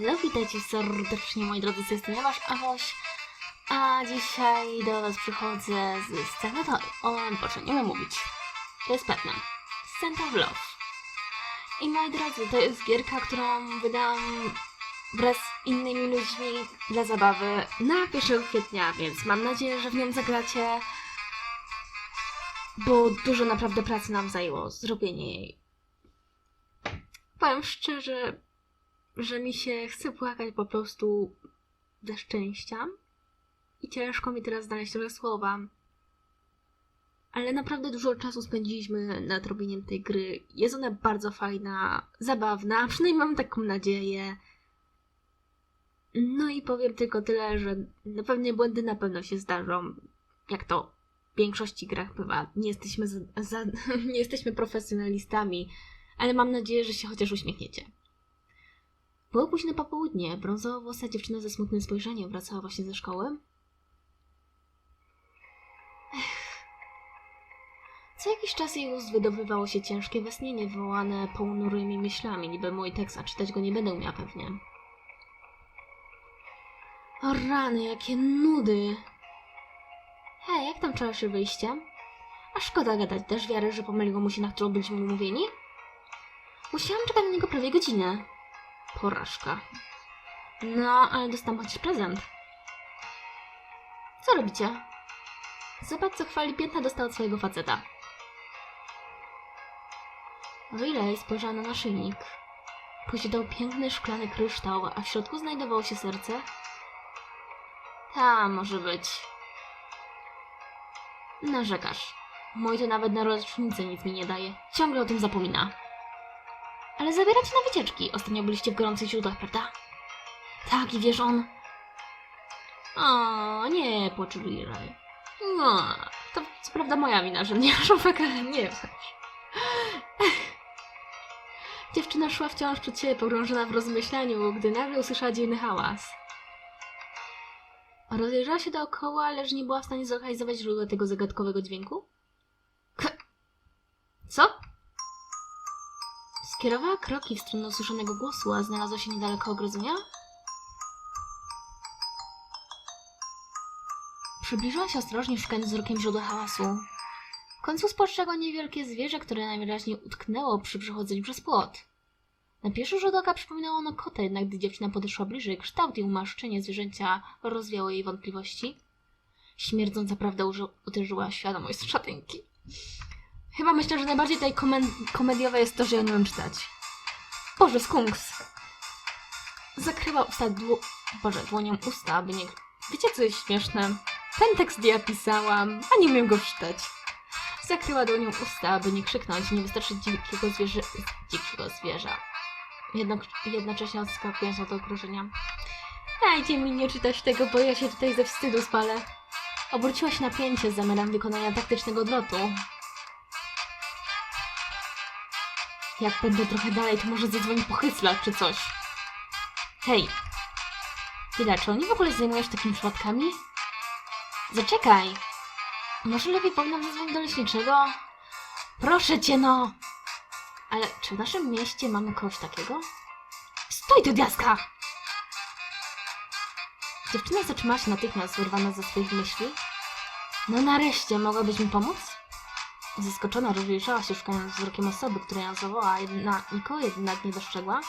Hello, witajcie serdecznie moi drodzy, z tej strony Wasz Awoś. A dzisiaj do Was przychodzę z sceny, to o, proszę, nie umiem mówić. To jest Batman. Scent of Love. I moi drodzy, to jest gierka, którą wydałam wraz z innymi ludźmi dla zabawy na 1 kwietnia, więc mam nadzieję, że w nią zagracie, bo dużo naprawdę pracy nam zajęło zrobienie jej. Powiem szczerze, że mi się chce płakać po prostu ze szczęścia i ciężko mi teraz znaleźć te słowa. Ale naprawdę dużo czasu spędziliśmy nad robieniem tej gry. Jest ona bardzo fajna, zabawna, przynajmniej mam taką nadzieję. No i powiem tylko tyle, że na pewne błędy na pewno się zdarzą. Jak to w większości grach bywa. Nie jesteśmy, za, za, nie jesteśmy profesjonalistami, ale mam nadzieję, że się chociaż uśmiechniecie. Było późne popołudnie. Brązowo-włosa dziewczyna ze smutnym spojrzeniem wracała właśnie ze szkoły. Ech. Co jakiś czas jej ust wydobywało się ciężkie westchnienie wywołane ponurymi myślami, niby mój tekst, a czytać go nie będę umiała pewnie. O rany, jakie nudy! Hej, jak tam czaszy wyjście? A szkoda gadać, dasz wiarę, że pomyliło mu się, na którą byliśmy umówieni? Musiałam czekać na niego prawie godzinę. Porażka. No, ale dostałam chociaż prezent. Co robicie? Zobacz, co chwali piętna dostała od swojego faceta. Riley spojrzała na naszyjnik. Posiadał piękny szklany kryształ, a w środku znajdowało się serce. Ta może być. Narzekasz. Mój to nawet na rocznicę nic mi nie daje. Ciągle o tym zapomina. Ale zabieracie na wycieczki. Ostatnio byliście w gorących źródłach, prawda? Tak, i wiesz on... O, nie, płacze Riley. No, to co prawda moja wina, że nie szufek, ale nie wiesz. Dziewczyna szła wciąż przed siebie pogrążona w rozmyślaniu, gdy nagle usłyszała dziwny hałas. Rozejrzała się dookoła, lecz nie była w stanie zlokalizować źródła tego zagadkowego dźwięku. K- Co? Skierowała kroki w stronę usłyszanego głosu, a znalazła się niedaleko ogrodzenia. Przybliżyła się ostrożnie, szukając wzrokiem źródła hałasu. W końcu spostrzegła niewielkie zwierzę, które najwyraźniej utknęło przy przechodzeniu przez płot. Na pierwszy rzut oka przypominało ono kota, jednak gdy dziewczyna podeszła bliżej, kształt i umaszczenie zwierzęcia rozwiały jej wątpliwości. Śmierdząca prawda w świadomość szatynki. Chyba myślę, że najbardziej komen- komediowe jest to, że ja nie umiem czytać. Boże, skunks! Zakryła usta dło... Boże, dłonią usta, aby nie... Wiecie, co jest śmieszne? Ten tekst ja pisałam, a nie umiem go czytać. Zakryła dłonią usta, aby nie krzyknąć nie wystraszyć dzikiego, zwierzę... dzikiego zwierza. Jedno... Jednocześnie odskakując od ogrożenia. Dajcie mi nie czytać tego, bo ja się tutaj ze wstydu spalę. Obróciła się napięcie z zamiarem wykonania taktycznego odlotu. Jak będę trochę dalej, to może zadzwoni po hyclach czy coś. Hej. Tyle, czy oni w ogóle zajmują się takimi przypadkami? Zaczekaj. Może lepiej powinnam zadzwonić do leśniczego? Proszę cię, no! Ale czy w naszym mieście mamy kogoś takiego? Stój tu, diaska! Dziewczyna zatrzymała się natychmiast, wyrwana ze swoich myśli. No nareszcie, mogłabyś mi pomóc? Zaskoczona rozejrzała się, szukając wzrokiem osoby, która ją zawołała, jedna, nikogo jednak nie dostrzegła.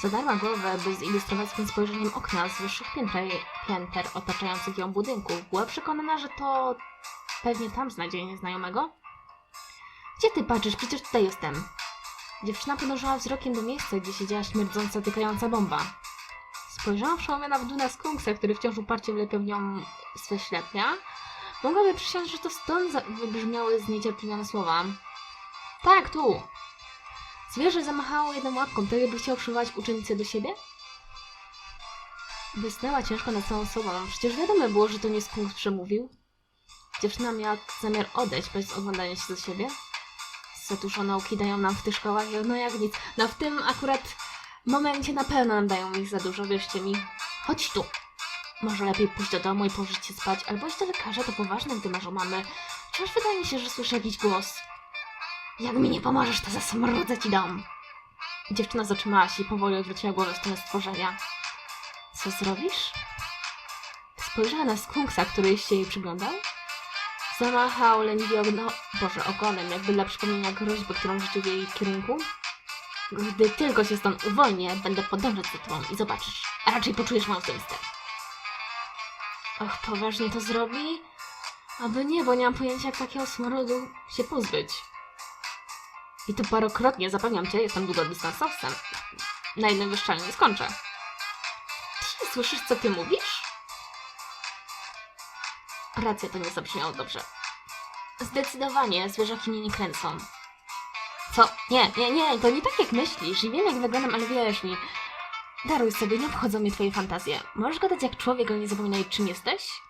Zadarła głowę, by zilustrować swym spojrzeniem okna z wyższych pięter, pięter otaczających ją budynków. Była przekonana, że to pewnie tam znajdzie nieznajomego. Gdzie ty patrzysz? Przecież tutaj jestem. Dziewczyna podążała wzrokiem do miejsca, gdzie siedziała śmierdząca, tykająca bomba. Spojrzała wszołomiona w dół na skunksa, który wciąż uparcie wlepiał w nią swe ślepia. Mogłaby przysiąść, że to stąd wybrzmiały zniecierpliwione słowa. Tak, tu! Zwierzę zamachało jedną łapką, tak jakby chciał przywołać uczennicę do siebie? Wysnęła ciężko nad całą sobą. Przecież wiadomo było, że to nie skunks przemówił. Dziewczyna miała zamiar odejść bez oglądania się za siebie. Zatuszone oki dają nam w tych szkołach, no jak nic. No w tym akurat momencie na pewno nam dają ich za dużo, wierzcie mi. Chodź tu. Może lepiej pójść do domu i położyć się spać, albo iść do lekarza, to poważne, gdy masz o mamy. Wciąż wydaje mi się, że słyszę jakiś głos. Jak mi nie pomożesz, to zasmrodzę ci dom. Dziewczyna zatrzymała się i powoli odwróciła głowę w stronę stworzenia. Co zrobisz? Spojrzała na skunksa, który się jej przyglądał. Zamachał leniwie ogno... Boże, ogonem, jakby dla przypomnienia groźby, którą rzucił w jej kierunku. Gdy tylko się stąd uwolnię, będę podążać za tobą i zobaczysz. A raczej poczujesz moją zemstę. Och, poważnie to zrobi? Aby nie, bo nie mam pojęcia, jak takiego smrodu się pozbyć. I to parokrotnie, zapewniam cię, jestem długodystansowcem. Na jednym wyszczaniu nie skończę. Ty słyszysz, co ty mówisz? Racja, to nie zabrzmiało dobrze. Zdecydowanie, zwierzaki mnie nie kręcą. Co? Nie, nie, nie, to nie tak jak myślisz. I wiem jak wyglądam, ale wierz mi. Daruj sobie, nie obchodzą mnie twoje fantazje. Możesz gadać jak człowiek, ale nie zapominaj, czym jesteś?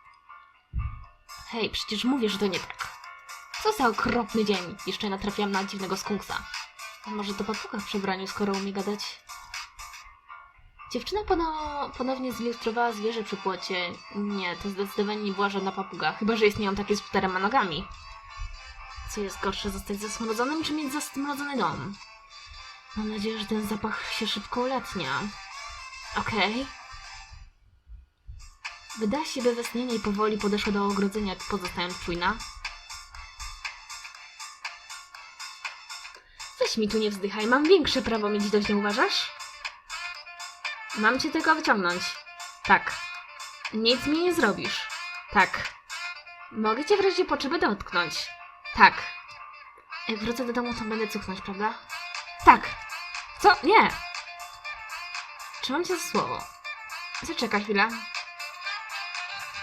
Hej, przecież mówię, że to nie tak. Co za okropny dzień. Jeszcze natrafiłam na dziwnego skunksa. A może to papuga w przebraniu, skoro umie gadać? Dziewczyna pono- ponownie zilustrowała zwierzę przy płocie. Nie, to zdecydowanie nie była żadna papuga, chyba że istnieją takie z czterema nogami. Co jest gorsze, zostać zasmrodzonym, czy mieć zasmrodzony dom? Mam nadzieję, że ten zapach się szybko ulatnia. Okej. Wydała się westchnienie i powoli podeszła do ogrodzenia, pozostając czujna. Weź mi tu nie wzdychaj, mam większe prawo mieć dość, nie uważasz? Mam cię tylko wyciągnąć. Tak. Nic mi nie zrobisz. Tak. Mogę cię w razie potrzeby dotknąć. Tak. Jak wrócę do domu, to będę cuchnąć, prawda? Tak. Co? Nie. Trzymam cię za słowo. Zaczekaj chwilę.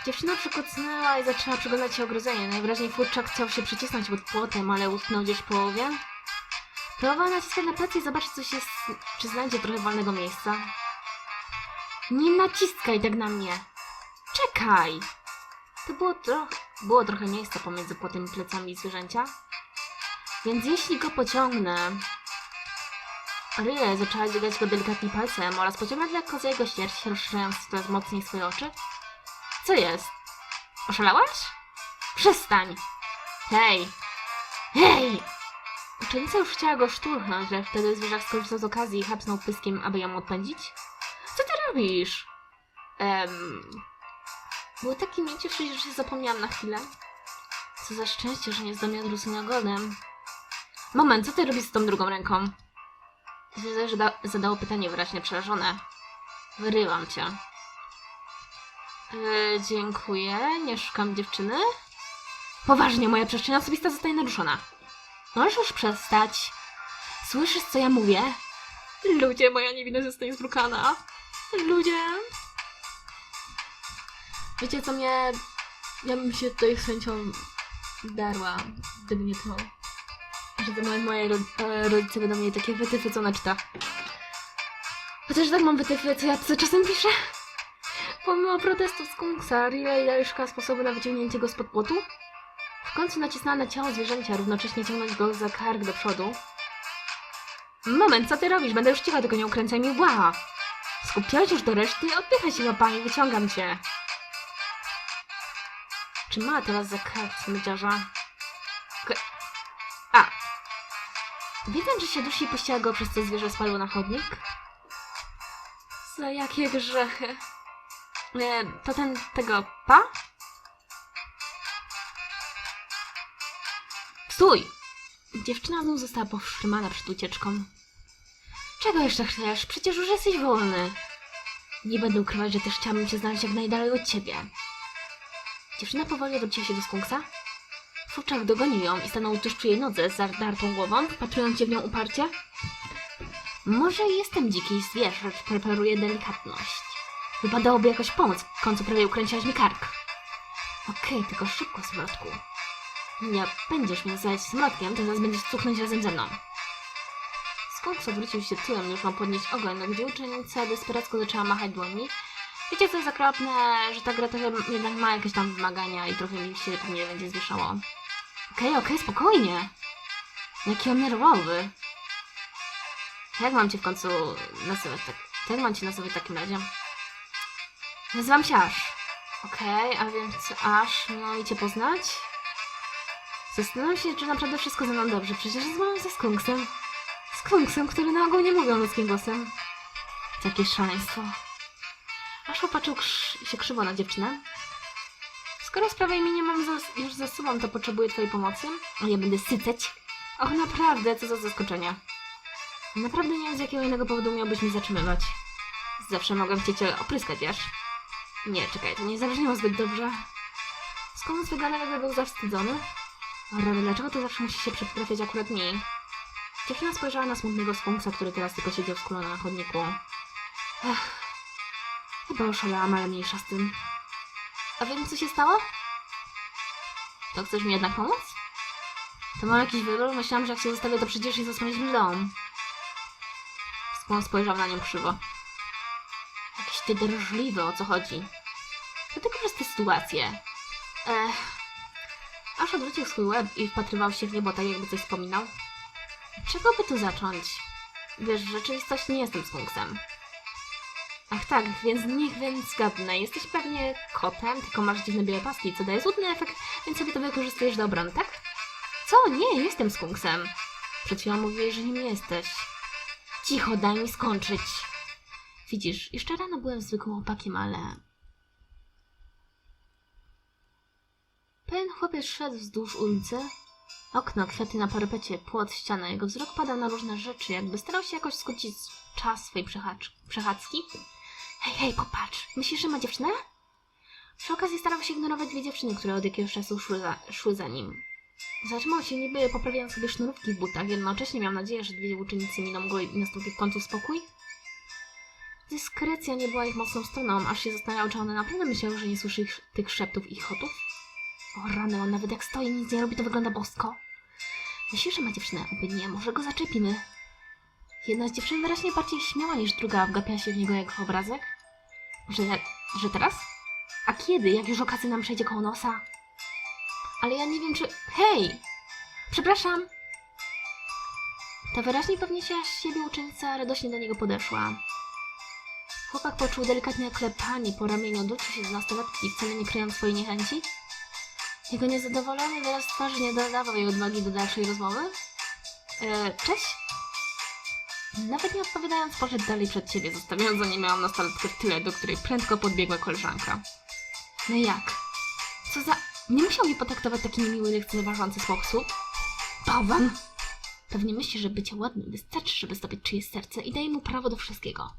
Dziewczyna przykucnęła i zaczęła przyglądać się ogrodzeniu. Najwyraźniej furczak chciał się przycisnąć pod płotem, ale utknął gdzieś w połowie. Próbowała naciskać na plecy i zobaczyć, co się, czy znajdzie trochę wolnego miejsca. Nie naciskaj tak na mnie. Czekaj. To było, tro było trochę miejsca pomiędzy płotem i plecami zwierzęcia. Więc jeśli go pociągnę... Rile zaczęła dźgać go delikatnie palcem oraz pociągać lekko za jego sierść, rozszerzając coraz mocniej swoje oczy. Co jest? Oszalałaś? Przestań! Hej! Hej! Uczennica już chciała go szturchnąć, ale wtedy zwierzak skorzystał z okazji i chapsnął pyskiem, aby ją odpędzić. Co ty robisz? Em... Było takie mięcie że się zapomniałam na chwilę. Co za szczęście, że nie zdam odwrócenia ogonem. Moment, co ty robisz z tą drugą ręką? Zada zadało pytanie wyraźnie przerażone. Wyrywam cię. Yy, dziękuję, nie szukam dziewczyny. Poważnie, moja przestrzeń osobista zostaje naruszona. Możesz już przestać. Słyszysz, co ja mówię? Ludzie, moja niewinność zostaje zbrukana. Ludzie. Wiecie co mnie... Ja bym się tutaj z chęcią darła, gdyby nie to, że to moje, moje ro- e, rodzice będą mieli takie wytyfy, co ona czyta. Chociaż tak mam wytyfy, co ja czasem piszę. Pomimo protestów skunksa, Riley daje szuka sposobu na wyciągnięcie go spod płotu. W końcu nacisnęła na ciało zwierzęcia, równocześnie ciągnąć go za kark do przodu. Moment, co ty robisz? Będę już cicha, tylko nie ukręcaj mi łba. Skupiałeś już do reszty? Odpychaj się łapami, wyciągam cię. Czy ma teraz za kark smyciarza? Wiedząc, że się dusi i puściła go, przez co zwierzę spadło na chodnik? Za jakie grzechy? E, to ten tego pa? Stój! Dziewczyna znów została powstrzymana przed ucieczką. Czego jeszcze chcesz? Przecież już jesteś wolny. Nie będę ukrywać, że też chciałabym cię znaleźć jak najdalej od ciebie. Dziewczyna powoli odwróciła się do skunksa. Fuczak dogonił ją i stanął tuż przy jej nodze z zadartą głową, wpatrując się w nią uparcie. Może jestem dziki zwierz, lecz preparuję delikatność. Wypadałoby jakoś pomóc, w końcu prawie ukręciłaś mi kark. Okej, tylko szybko, smrodku. Nie będziesz mnie nazywać smrodkiem, to zaraz będziesz cuchnąć razem ze mną. Skunks odwrócił się tyłem, już ma podnieść ogoń, no gdzie uczennica desperacko zaczęła machać dłońmi. Wiecie co jest okropne, że ta gra trochę jednak ma jakieś tam wymagania i trochę mi się pewnie będzie zwieszało. Okej, okej, spokojnie. Jaki on nerwowy. Jak mam cię w końcu nazywać tak? Jak mam cię nazywać w takim razie? Nazywam się Ash. Okej, a więc Ash, no i cię poznać? Zastanawiam się, czy naprawdę wszystko ze mną dobrze. Przecież rozmawiam ze Skunksem. Skunksem, który na ogół nie mówią ludzkim głosem. Jakie szaleństwo. Aż popatrzył krz się krzywo na dziewczynę. Skoro sprawę imienia mam za już ze sobą, to potrzebuję twojej pomocy, a ja będę syceć. Och, naprawdę, co za zaskoczenie. Naprawdę nie wiem, z jakiego innego powodu miałbyś mnie zatrzymywać. Zawsze mogłem cię cię opryskać, wiesz? Nie, czekaj, to nie zabrzmiało zbyt dobrze. Skąd wydane jakby był zawstydzony? Rany, dlaczego to zawsze musi się przytrafiać akurat mi? Dziewczyna spojrzała na smutnego skunksa, który teraz tylko siedział skulony na chodniku. Ech, chyba oszalałam, ale mniejsza z tym. A wiem, co się stało? To chcesz mi jednak pomóc? To mam jakiś wybór? Myślałam, że jak się zostawię, to przecież zasłonisz mi dom. Skąd spojrzał na nią krzywo. Jakiś ty drżliwy, o co chodzi? To tylko przez tę sytuację. Ech. Aż odwrócił swój łeb i wpatrywał się w niebo, tak jakby coś wspominał. Czego by tu zacząć? Wiesz, w rzeczywistości nie jestem skunksem. Ach tak, więc niech więc zgadnę. Jesteś pewnie kotem, tylko masz dziwne białe paski, co daje złudny efekt, więc sobie to wykorzystujesz do obrony, tak? Co? Nie, jestem skunksem. Przed chwilą mówiłeś, że nim jesteś. Cicho, daj mi skończyć. Widzisz, jeszcze rano byłem zwykłym chłopakiem, ale... Pewien chłopiec szedł wzdłuż ulicy. Okno, kwiaty na parapecie, płot, ściana. Jego wzrok padał na różne rzeczy, jakby starał się jakoś skrócić czas przechacz- przechadzki. Hej, hej, popatrz. Myślisz, że ma dziewczynę? Przy okazji starał się ignorować dwie dziewczyny, które od jakiegoś czasu szły za, szły za nim. Zatrzymał się niby poprawiając sobie sznurówki w butach, jednocześnie miał nadzieję, że dwie uczennice miną go i nastąpi w końcu spokój. Dyskrecja nie była ich mocną stroną, aż się zastanawiał, czy one naprawdę myślały, że nie słyszy ich, tych szeptów ich chotów. O rany, on nawet jak stoi nic nie robi, to wygląda bosko. Myślisz, że ma dziewczynę? Oby nie, może go zaczepimy. Jedna z dziewczyn wyraźnie bardziej śmiała niż druga, wgapia się w niego jak w obrazek. Że, że teraz? A kiedy? Jak już okazja nam przejdzie koło nosa? Ale ja nie wiem, czy... Hej! Przepraszam! Ta wyraźnie pewnie się z siebie uczennica radośnie do niego podeszła. Chłopak poczuł delikatne klepanie po ramieniu, odwrócił się do nastolatki, wcale nie kryjąc swojej niechęci. Jego niezadowolony wyraz twarzy nie dodawał jej odwagi do dalszej rozmowy. E, cześć? Nawet nie odpowiadając, poszedł dalej przed siebie, zostawiając za nim małą nastolatkę tyle, do której prędko podbiegła koleżanka. No jak? Co za... Nie musiał mnie potraktować taki niemiły, lekceważący sposób. Bałwan! Pewnie myśli, że bycie ładnym wystarczy, żeby zdobyć czyjeś serce i daje mu prawo do wszystkiego.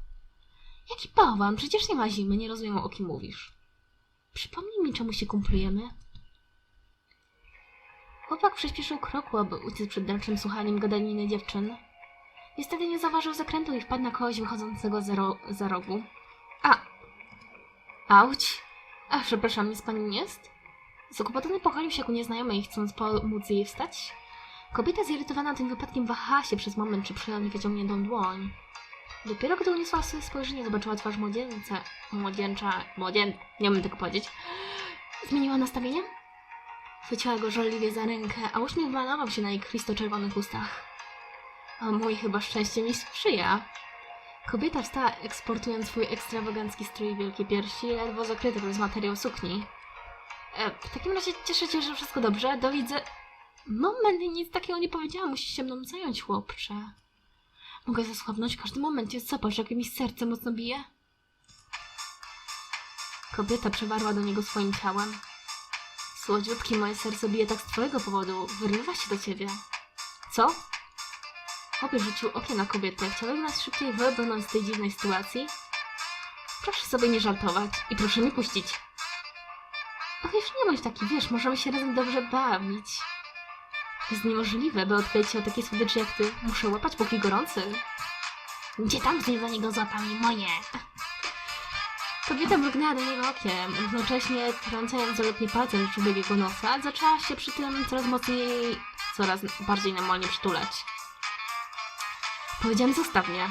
Jaki bałwan? Przecież nie ma zimy, nie rozumiem o kim mówisz. Przypomnij mi, czemu się kumplujemy. Chłopak przyspieszył kroku, aby uciec przed dalszym słuchaniem gadaniny dziewczyn. Niestety nie zauważył zakrętu i wpadł na kogoś wychodzącego za, ro za rogu. A! Auć! A, przepraszam, nic pani jest? Zakłopotany pochylił się ku nieznajomej, chcąc pomóc jej wstać. Kobieta zirytowana tym wypadkiem wahała się przez moment, czy przyjąć wyciągniętą dłoń. Dopiero gdy uniosła sobie spojrzenie, zobaczyła twarz młodzieńca, młodzieńcza, młodzien... nie umiem tego powiedzieć. Zmieniła nastawienie? Chwyciła go żarliwie za rękę, a uśmiech malował się na jej krwisto-czerwonych ustach. Mój, chyba szczęście mi sprzyja. Kobieta wstała, eksportując swój ekstrawagancki strój wielkie piersi, ledwo zakryte przez materiał sukni. E, w takim razie cieszę się, że wszystko dobrze. Do widzę... Moment, nic takiego nie powiedziałam. Musisz się mną zająć, chłopcze. Mogę zasłabnąć w każdym momencie. Zobacz, jak mi serce mocno bije. Kobieta przewarła do niego swoim ciałem. Słodziutkie moje serce bije tak z twojego powodu. Wyrywa się do ciebie. Co? Chłopiec rzucił okiem na kobietę. Chciałbym nas szybciej wybrnąć z tej dziwnej sytuacji. Proszę sobie nie żartować i proszę mi puścić. Ach, już nie bądź taki, wiesz, możemy się razem dobrze bawić. To jest niemożliwe, by odkryć się o takie słodycze jak ty. Muszę łapać póki gorący. Gdzie tam zje za niego złapami moje? Kobieta mrugnęła do niego okiem, równocześnie trącając zaletnie palcem w czubek jego nosa, zaczęła się przy tym coraz mocniej, coraz bardziej namolnie przytulać. Powiedziałem, zostaw mnie.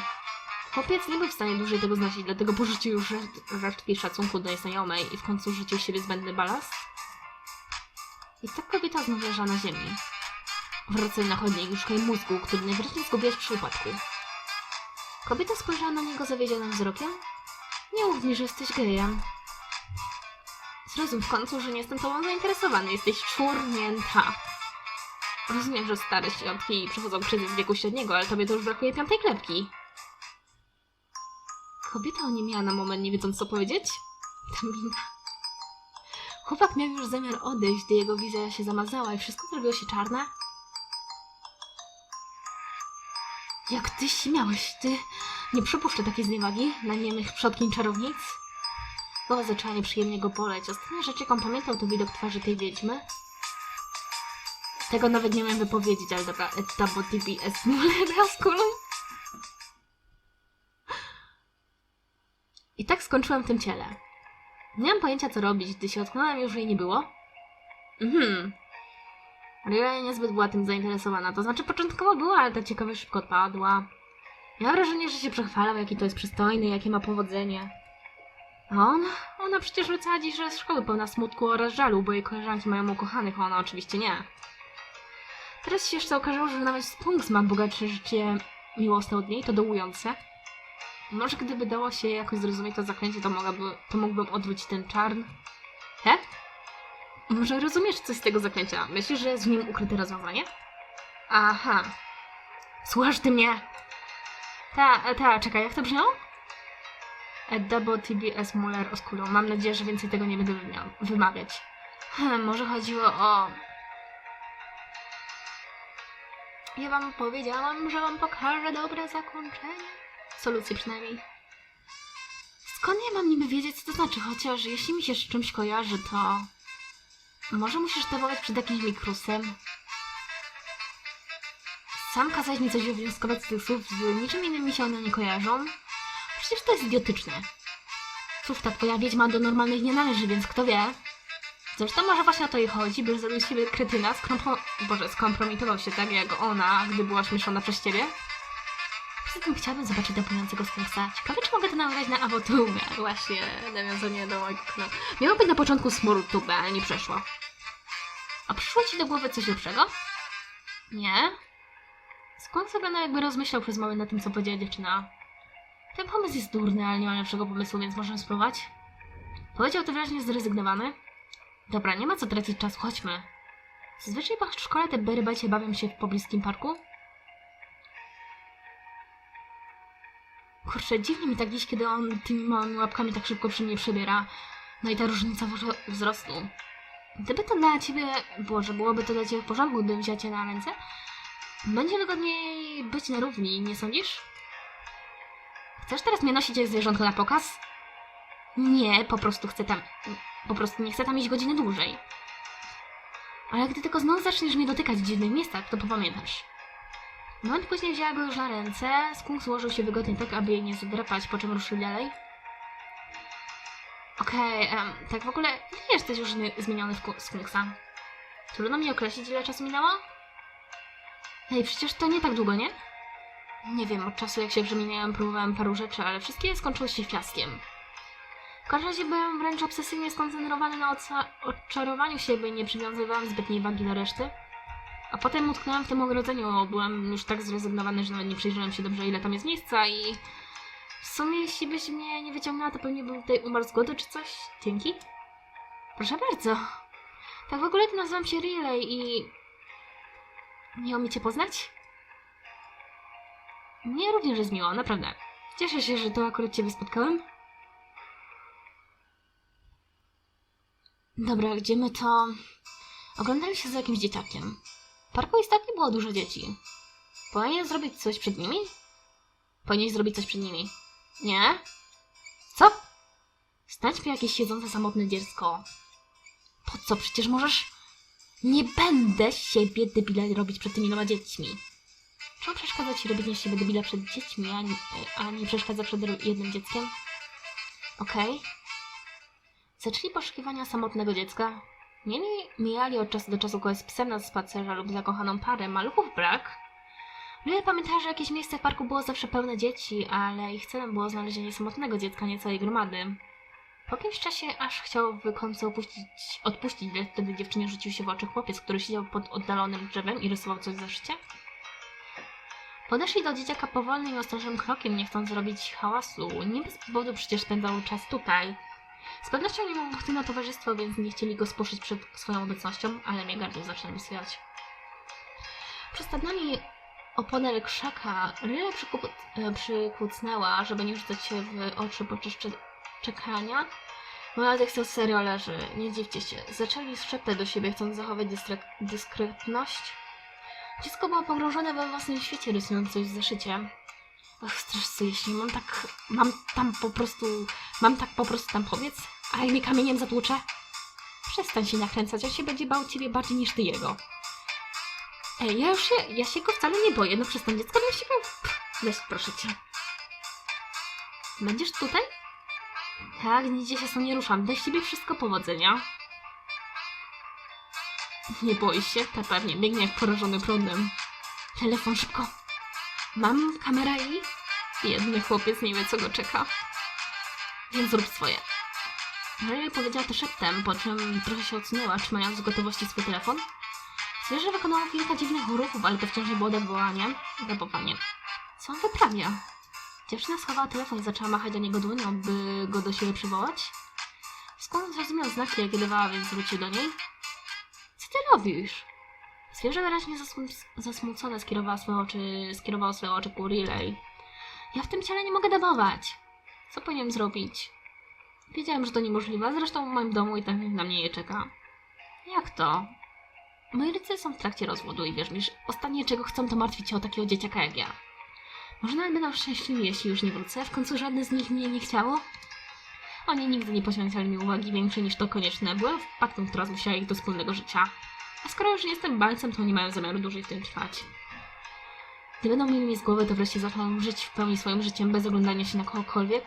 Chłopiec nie był w stanie dłużej tego znosić, dlatego porzucił już reszt- resztki szacunku do nieznajomej i w końcu rzucił siebie zbędny balast. I tak kobieta znów leżała na ziemi. Wracaj na chodnik i szukaj mózgu, który najwyraźniej zgubiłeś przy upadku. Kobieta spojrzała na niego zawiedzionym wzrokiem. Nie mów mi, że jesteś gejem. Zrozum w końcu, że nie jestem tobą zainteresowany. Jesteś czurnięta. Rozumiem, że stare środki przechodzą kryzys wieku średniego, ale tobie to już brakuje piątej klepki. Kobieta oniemiała na moment, nie wiedząc co powiedzieć. Ta mina. Chłopak miał już zamiar odejść, gdy jego wizja się zamazała i wszystko zrobiło się czarne. Jak ty śmiałeś, ty... Nie przypuszczę takiej zniewagi na niemych przodkiń czarownic. Głowa zaczęła nieprzyjemnie go boleć. Ostatnia rzecz, jaką pamiętał, to widok twarzy tej wiedźmy. Tego nawet nie umiem wypowiedzieć, ale dobra. Etabo TBS Muleraskulu. I tak skończyłam w tym ciele. Nie mam pojęcia, co robić, gdy się ocknąłem, już jej nie było. Mhm. Ria niezbyt była tym zainteresowana. To znaczy, początkowo była, ale ta ciekawość szybko odpadła. Miałam wrażenie, że się przechwalał, jaki to jest przystojny, jakie ma powodzenie. A on? Ona przecież wracała dziś że z szkoły pełna smutku oraz żalu, bo jej koleżanki mają ukochanych, a ona oczywiście nie. Teraz się jeszcze okazało, że nawet Spunks ma bogatsze życie miłosne od niej, to dołujące. Może gdyby dało się jakoś zrozumieć to zaklęcie, to, to mógłbym odwrócić ten czarn. He? Może rozumiesz coś z tego zaklęcia? Myślisz, że jest w nim ukryte rozwiązanie? Aha. Słuchasz ty mnie? Ta, ta, czekaj, jak to brzmiało? Double TBS Muller Osculo. Mam nadzieję, że więcej tego nie będę wymawiać. Hmm, może chodziło o... Ja wam powiedziałam, że wam pokażę dobre zakończenie. Solucję przynajmniej. Skąd ja mam niby wiedzieć, co to znaczy? Chociaż jeśli mi się z czymś kojarzy, to... Może musisz tabować przed jakimś mikrusem? Sam kazałeś mi coś wywnioskować z tych słów, z niczym innym mi się one nie kojarzą. Przecież to jest idiotyczne. Cóż, ta twoja wiedźma do normalnych nie należy, więc kto wie? Zresztą może właśnie o to jej chodzi, by zrobił z siebie kretyna, skrompo... Boże, skompromitował się tak jak ona, gdy była śmieszona przez ciebie. Poza tym chciałabym zobaczyć dopełniającego skunksa. Ciekawe, czy mogę to nagrać na Avotumie. Właśnie, nawiązanie do mojego kanału. Miało być na początku Smurtube, ale nie przeszło. A przyszło ci do głowy coś lepszego? Nie? Skąd sobie no jakby rozmyślał przez moment na tym, co powiedziała dziewczyna. Ten pomysł jest durny, ale nie mam lepszego pomysłu, więc możemy spróbować. Powiedział to wyraźnie zrezygnowany. Dobra, nie ma co tracić czasu, chodźmy. Zazwyczaj w szkole te berybajcie bawią się w pobliskim parku. Kurczę, dziwnie mi tak dziś, kiedy on tymi małymi łapkami tak szybko przy mnie przebiera. No i ta różnica wzro- wzrostu. Gdyby to dla ciebie, Boże, byłoby to dla ciebie w porządku, gdybym wziął cię na ręce, będzie wygodniej być na równi, nie sądzisz? Chcesz teraz mnie nosić jak zwierzątko na pokaz? Nie, po prostu chcę tam... Po prostu nie chcę tam iść godziny dłużej. Ale gdy tylko znowu zaczniesz mnie dotykać w dziwnych miejscach, to popamiętasz. Moment później wzięła go już na ręce, skunk złożył się wygodnie tak, aby jej nie zadrapać, po czym ruszył dalej. Okej, em, tak w ogóle, ile jesteś już zmi- zmieniony w ku- skunksa? Trudno mi określić, ile czasu minęło? Hej, przecież to nie tak długo, nie? Nie wiem, od czasu jak się przemieniałem, próbowałem paru rzeczy, ale wszystkie skończyły się fiaskiem. W każdym razie byłem wręcz obsesyjnie skoncentrowany na odczarowaniu siebie i nie przywiązywałem zbytniej wagi do reszty. A potem utknąłem w tym ogrodzeniu, byłem już tak zrezygnowany, że nawet nie przyjrzałem się dobrze, ile tam jest miejsca i... W sumie, jeśli byś mnie nie wyciągnęła, to pewnie bym tutaj umarł z głodu czy coś. Dzięki. Proszę bardzo. Tak w ogóle to nazywam się Riley i... Miło mi cię poznać? Mnie również jest miło, naprawdę. Cieszę się, że to akurat ciebie spotkałem. Dobra, gdzie my to... Oglądali się z jakimś dzieciakiem. W parku istotnie było dużo dzieci. Powinien zrobić coś przed nimi? Powinien zrobić coś przed nimi. Nie? Co? Znajdźmy jakieś siedzące samotne dziecko. Po co? Przecież możesz... Nie będę siebie debila robić przed tymi noma dziećmi. Czemu przeszkadza ci robienie siebie debila przed dziećmi, a nie, a nie przeszkadza przed jednym dzieckiem? Okej. Zaczęli poszukiwania samotnego dziecka. Mieli, mijali od czasu do czasu kogoś z psem na spacerze lub zakochaną parę. Maluchów brak. Lily pamiętała, że jakieś miejsce w parku było zawsze pełne dzieci, ale ich celem było znalezienie samotnego dziecka, nie całej gromady. Po jakimś czasie aż chciał w końcu opuścić, odpuścić, lecz wtedy dziewczynie rzucił się w oczy chłopiec, który siedział pod oddalonym drzewem i rysował coś za życie. Podeszli do dzieciaka powolnym i ostrożnym krokiem, nie chcąc zrobić hałasu. Nie bez powodu przecież spędzał czas tutaj. Z pewnością nie mógł na towarzystwo, więc nie chcieli go spuszyć przed swoją obecnością, ale mnie gardło zaczyna wysyłać. Przystanęli opodal krzaka, Ryla przykup- e, przykucnęła, żeby nie rzucać się w oczy podczas cze- czekania. Moja tekst serio leży, nie dziwcie się. Zaczęli szeptać do siebie, chcąc zachować dyskretność. Dziecko było pogrążone we własnym świecie, rysując coś w zeszycie. Ach, stresuję się, mam tak... Mam tam po prostu... Mam tak po prostu tam powiedz? A jak mnie kamieniem zatłucze? Przestań się nakręcać, on się będzie bał ciebie bardziej niż ty jego. Ej, ja już się... Ja się go wcale nie boję, no przestań, dziecko bym się. Pff, Weź, proszę cię. Będziesz tutaj? Tak, nigdzie się stąd nie ruszam. Dla ciebie wszystko powodzenia. Nie boisz się? Ta pewnie biegnie jak porażony prądem. Telefon szybko. Mam kamera i... Jedny chłopiec nie wie, co go czeka. Więc zrób swoje. Ray powiedziała to szeptem, po czym trochę się odsunęła, trzymając w gotowości swój telefon. Zwierzę wykonało kilka dziwnych ruchów, ale to wciąż było dabowanie. Dabowanie. Co on wyprawia? Dziewczyna schowała telefon i zaczęła machać do niego dłonią, by go do siebie przywołać. Skąd zrozumiał znaki, jakie dawała, więc wrócił do niej. Co ty robisz? Zwierzę wyraźnie zasmu- zasmucone skierowała swoje oczy, skierowało swoje oczy ku Relay. Ja w tym ciele nie mogę dabować. Co powinienem zrobić? Wiedziałem, że to niemożliwe, zresztą w moim domu i tak na mnie nie czeka. Jak to? Moi rodzice są w trakcie rozwodu i wierz mi, że ostatnie czego chcą to martwić się o takiego dzieciaka jak ja. Może nawet będą szczęśliwi, jeśli już nie wrócę. W końcu żadne z nich mnie nie chciało. Oni nigdy nie poświęcali mi uwagi większej niż to konieczne. Byłem faktem, która zmusiła ich do wspólnego życia. A skoro już nie jestem balcem, to nie mają zamiaru dłużej w tym trwać. Gdy będą mieli mnie z głowy, to wreszcie zaczną żyć w pełni swoim życiem bez oglądania się na kogokolwiek.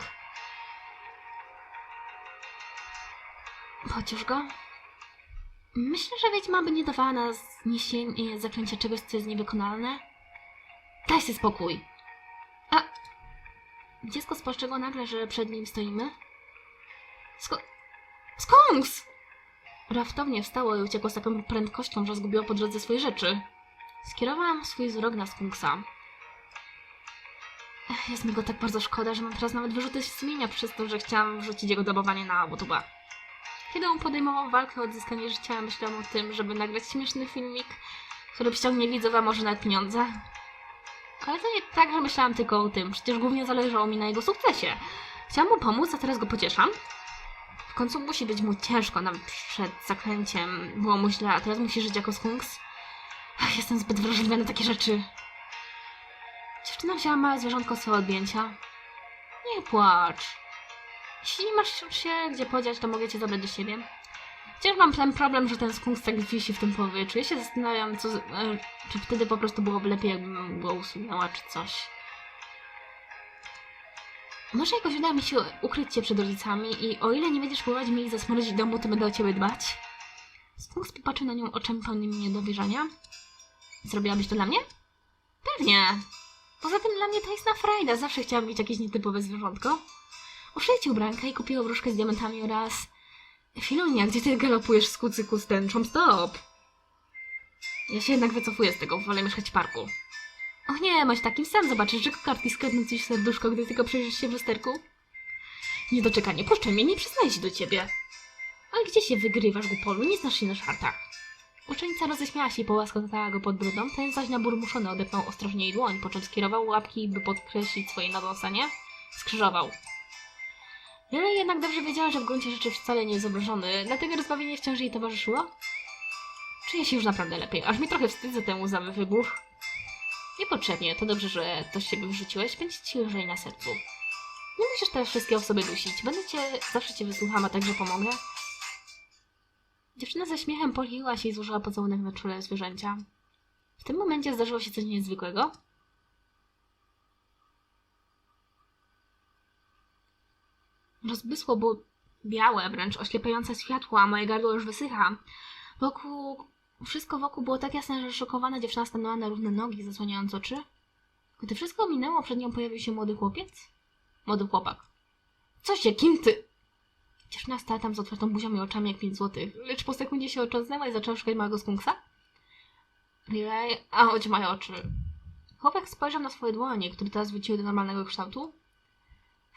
Chociaż go. Myślę, że wiedźma by nie dawała na zniesienie zaklęcia czegoś, co jest niewykonalne. Daj sobie spokój. A... Dziecko spostrzegło nagle, że przed nim stoimy. Sko... Skunks! Raftownie wstało i uciekło z taką prędkością, że zgubiło po drodze swoje rzeczy. Skierowałam swój wzrok na skunksa. Jest mi go tak bardzo szkoda, że mam teraz nawet wyrzuty sumienia przez to, że chciałam wrzucić jego dabowanie na YouTube. Kiedy on podejmował walkę o odzyskanie życia, myślałam o tym, żeby nagrać śmieszny filmik, który przyciągnie widzów, a może nawet pieniądze. Ale to nie tak, że myślałam tylko o tym. Przecież głównie zależało mi na jego sukcesie. Chciałam mu pomóc, a teraz go pocieszam. Końcu musi być mu ciężko nawet przed zaklęciem. Było mu źle, a teraz musi żyć jako skunks. Ach, jestem zbyt wrażliwa na takie rzeczy. Dziewczyna wzięła małe zwierzątko z odbięcia. Nie płacz. Jeśli nie masz się gdzie podziać, to mogę cię zabrać do siebie. Wciąż mam ten problem, że ten skunks tak wisi w tym powietrzu. Ja się zastanawiam, co, e, czy wtedy po prostu byłoby lepiej, jakbym go usunęła, czy coś. Może jakoś uda mi się ukryć cię przed rodzicami i o ile nie będziesz próbować mi zasmrodzić domu, to będę o ciebie dbać. Skunks popatrzył na nią oczami pełnymi niedowierzania. Zrobiłabyś to dla mnie? Pewnie. Poza tym dla mnie to jest na frajda. Zawsze chciałam mieć jakieś nietypowe zwierzątko. Uszyję ubranka i kupiła wróżkę z diamentami oraz... Filunia, gdzie ty galopujesz z kucyku z tęczą? Stop! Ja się jednak wycofuję z tego, wolę mieszkać w parku. Och nie, masz takim sam zobaczysz, że kartki skradną ci serduszko, gdy tylko przejrzysz się w lusterku. Niedoczekanie, puszczaj mnie, nie przyznaję się do ciebie. Ale gdzie się wygrywasz, głupolu? Nie znasz się na żartach. Uczennica roześmiała się i połaskotała go pod brudą, ten zaś naburmuszony odepnął ostrożnie jej dłoń, po czym skierował łapki, by podkreślić swoje nadąsanie. Skrzyżował. Lily jednak dobrze wiedziała, że w gruncie rzeczy wcale nie jest obrażony, dlatego rozbawienie wciąż jej towarzyszyło. Czuję się już naprawdę lepiej, aż mi trochę wstyd za ten łzawy wybuch. Niepotrzebnie, to dobrze, że to z siebie wyrzuciłeś, będzie ci lżej na sercu. Nie musisz teraz wszystkiego w sobie dusić, będę cię, zawsze cię wysłucham, a także pomogę. Dziewczyna ze śmiechem pochyliła się i złożyła pocałunek na czole zwierzęcia. W tym momencie zdarzyło się coś niezwykłego. Rozbysło było białe, wręcz oślepiające światło, a moje gardło już wysycha. Wokół, wszystko wokół było tak jasne, że szokowana dziewczyna stanęła na równe nogi, zasłaniając oczy. Gdy wszystko minęło, przed nią pojawił się młody chłopiec. Młody chłopak. Co się, kim ty? Dziewczyna stała tam z otwartą buzią i oczami jak pięć złotych, lecz po sekundzie się otrząsnęła i zaczęła szukać małego skunksa. Relay, a chodź moje oczy. Chłopak spojrzał na swoje dłonie, które teraz wróciły do normalnego kształtu.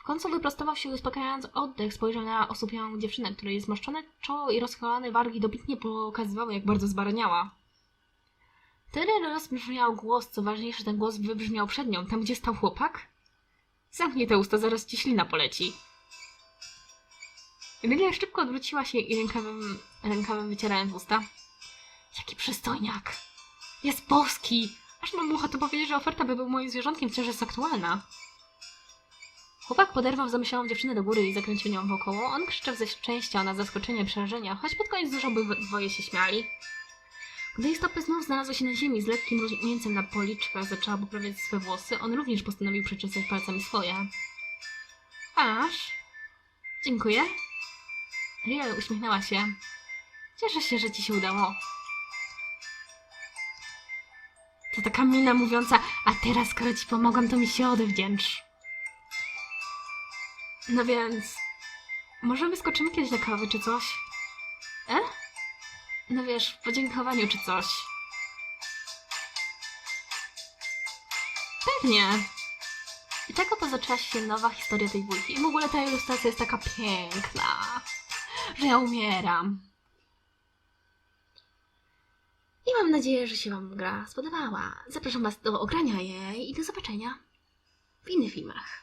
W końcu wyprostował się uspokajając oddech spojrzał na osłupiałą dziewczynę, której zmarszczone czoło i rozchylane wargi dobitnie pokazywały, jak bardzo zbaraniała. Tyle rozbrzmiał głos, co ważniejsze, ten głos wybrzmiał przed nią, tam gdzie stał chłopak. Zamknij te usta, zaraz ci ślina poleci. Lilia szybko odwróciła się i rękawem, rękawem wycierając usta. Jaki przystojniak! Jest boski! Aż mam to powiedzieć, że oferta, by był moim zwierzątkiem, wciąż jest aktualna. Chłopak poderwał zamyśloną dziewczynę do góry i zakręcił nią wokoło. On krzyczał ze szczęścia, a na zaskoczenie przerażenia, choć pod koniec dużo dwoje się śmiali. Gdy jej stopy znów znalazły się na ziemi z lekkim rumieńcem na policzkach, zaczęła poprawiać swe włosy, on również postanowił przeczesać palcami swoje. Aż. Dziękuję. Riel uśmiechnęła się. Cieszę się, że ci się udało. To taka mina mówiąca, a teraz skoro ci pomogłam, to mi się odwdzięcz. No więc... Może wyskoczymy kiedyś na kawę czy coś? E? No wiesz, w podziękowaniu czy coś. Pewnie. I tak oto zaczęła się nowa historia tej bójki. I w ogóle ta ilustracja jest taka piękna, że ja umieram. I mam nadzieję, że się Wam gra spodobała. Zapraszam Was do ogrania jej i do zobaczenia w innych filmach.